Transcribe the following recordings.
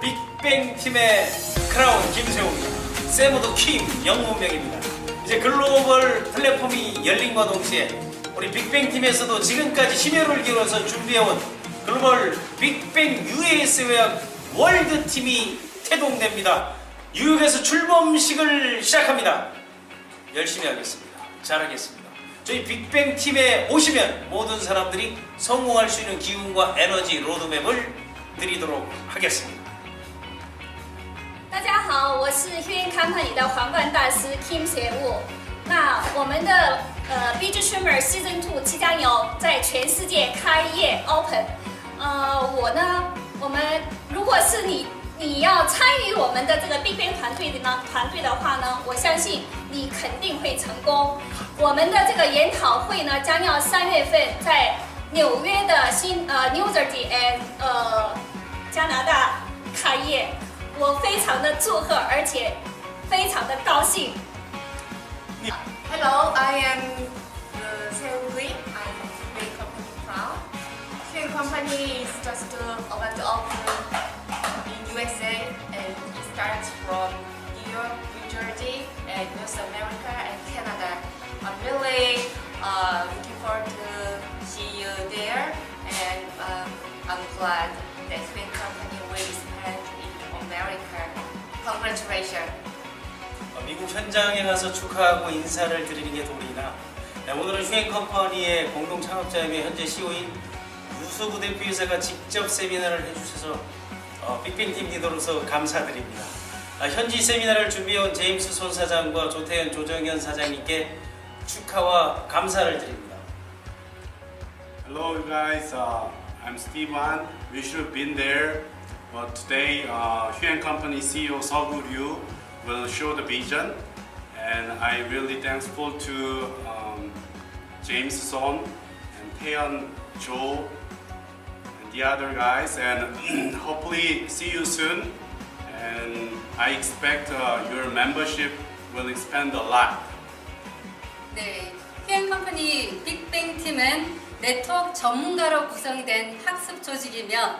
빅뱅 팀의 크라운 김세호입니다. 세무드 킴 영문명입니다. 이제 글로벌 플랫폼이 열린과 동시에 우리 빅뱅 팀에서도 지금까지 심혈을 기울여서 준비해온 글로벌 빅뱅 US와 월드 팀이 태동됩니다. 뉴욕에서 출범식을 시작합니다. 열심히 하겠습니다. 잘하겠습니다. 저희 빅뱅 팀에 오시면 모든 사람들이 성공할 수 있는 기운과 에너지 로드맵을 드리도록 하겠습니다. 大家好，我是 Huan Company 的皇冠大师 Kim 邪物。那我们的呃 b g Streamer Season Two 即将有在全世界开业 Open。呃，我呢，我们如果是你你要参与我们的这个 Big Bang 团队的呢团队的话呢，我相信你肯定会成功。我们的这个研讨会呢，将要三月份在纽约的新呃 New Jersey and 我非常的祝贺，而且非常的高兴。 Hello, I am uh, Seo Lee. I'm Huey Company Crown. Huey Company is just uh, about to open in USA and it starts from New York, New Jersey, and North America and Canada. I'm really uh, looking forward to see you there and um, I'm glad Congratulations. 어, 미국 현장에 가서 축하하고 인사를 드리는 게 도리나 네, 오늘은 휴행 컴퍼니의 공동 창업자이며 현재 CEO인 유수부 대표이사가 직접 세미나를 해주셔서 어, 빅뱅 팀 리더로서 감사드립니다. 아, 현지 세미나를 준비해온 제임스 손 사장과 조태현 조정현 사장님께 축하와 감사를 드립니다. Hello, guys. Uh, I'm Steve Wan. We should have been there, but today, uh, Huan Company CEO Seogu Ryu will show the vision, and I'm really thankful to um, James Son and Taeyeon Jo and the other guys, and hopefully see you soon. And I expect uh, your membership will expand a lot. 네, 휴행 컴퍼니 빅뱅 팀은 네트워크 전문가로 구성이 된 학습 조직이며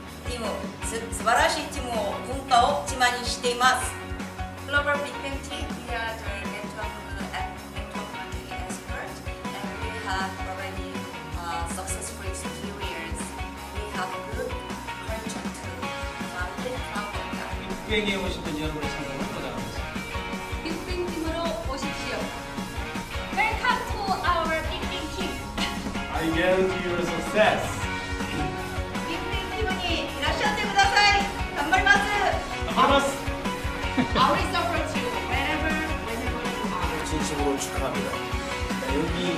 チームす素晴らしいチームを文化を自慢にしています Global Big Bang Team, we are the network, uh, network marketing experts and we have already uh, successful experience. We have good culture too. So I'm really proud of that. 빅뱅에 오신 분 여러분의 성공을 보장하겠습니다. 빅뱅 팀으로 오십시오. Welcome to our Big Bang team. I guarantee your success. 진심으로 축하합니다. 네, 여기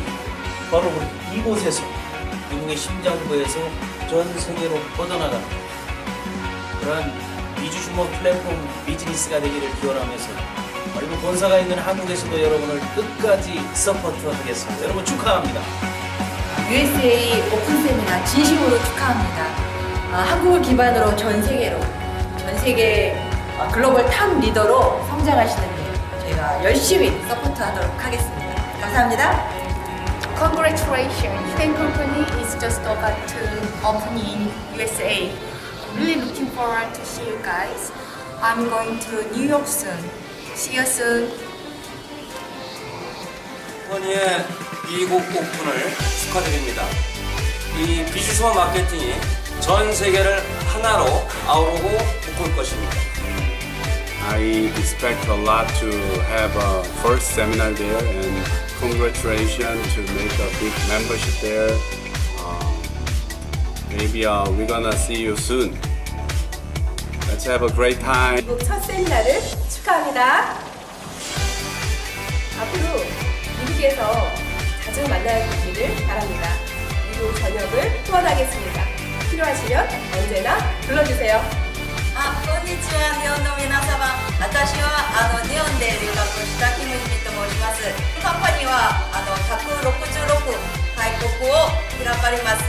바로 우리 이곳에서 미국의 심장부에서 전 세계로 뻗어나가는 그런 미주주머 플랫폼 비즈니스가 되기를 기원하면서 그리고 본사가 있는 한국에서도 여러분을 끝까지 서포트하겠습니다. 여러분 축하합니다. USA 오픈 세미나 진심으로 축하합니다. 아, 한국을 기반으로 전 세계로, 전 세계 아, 글로벌 탑 리더로 성장하시는데 저희가 열심히 서포트하도록 하겠습니다. 감사합니다. Congratulations, Huan Company is just about to open in USA. Really looking forward to see you guys. I'm going to New York soon. See you soon. 컴퍼니의 미국 오픈을 축하드립니다. 이 비주소 마케팅이 전 세계를 하나로 아우르고 돋굴 것입니다. I expect a lot to have a first seminar there and congratulations to make a big membership there. Um, maybe uh, we're gonna see you soon. Let's have a great time. 미국 첫 세미나를 축하합니다. 앞으로 미국에서 자주 만나기를 바랍니다. 미국 전역을 후원하겠습니다. 필요하시면 언제나 불러주세요. 私はあのネオンで留学したキム・ジミと申します。カンパニーはあの166大国を選ばれます。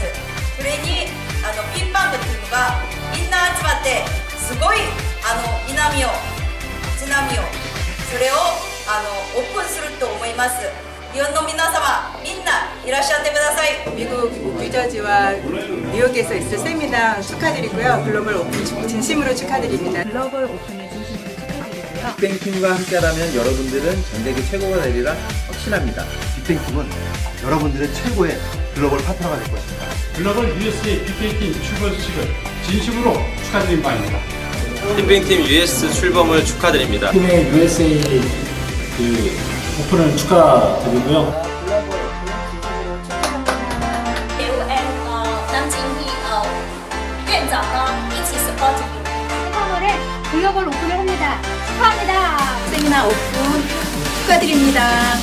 それにあのピンバンクチームがみんな集まってすごいあの南を津波をそれをあのオープンすると思います。日本の皆様みんないらっしゃってください。미국유저지와뉴욕에서있을세미나축하드리고 요。 글로벌오픈진심으로축하드립니 다。 글로벌오픈진심으로 빅뱅팀과 함께라면 여러분들은 전 세계 최고가 되리라 확신합니다. 빅뱅팀은 여러분들의 최고의 글로벌 파트너가 될 것입니다. 글로벌 USA 빅뱅팀 출범 소식을 진심으로 축하드린 바입니다. 빅뱅팀 US 출범을 축하드립니다. 팀의 USA 그 오픈을 축하드리고요. 글로벌 오픈을 합니다. 축하합니다. 세미나 오픈 축하드립니다.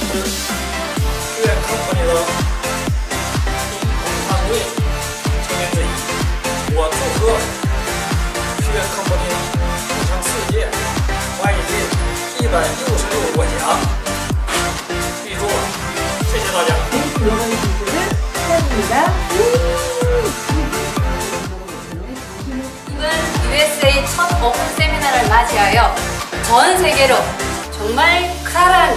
이번 USA 첫 오픈 세미나를 맞이하여 전 세계로 정말 커다란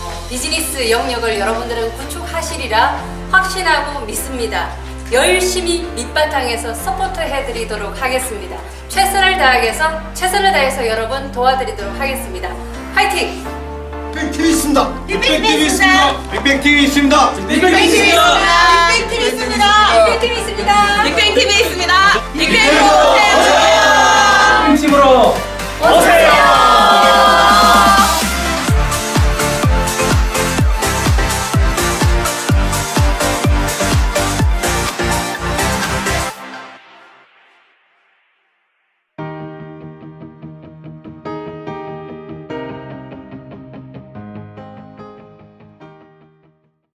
어, 비즈니스 영역을 여러분들은 구축하시리라 확신하고 믿습니다. 열심히 밑바탕에서 서포트 해드리도록 하겠습니다. 최선을 다해서 최선을 다해서 여러분 도와드리도록 하겠습니다. 화이팅! 빅뱅팀이 있습니다. 빅뱅팀이 있습니다. 빅뱅팀이 있습니다. 빅뱅팀이 있습니다.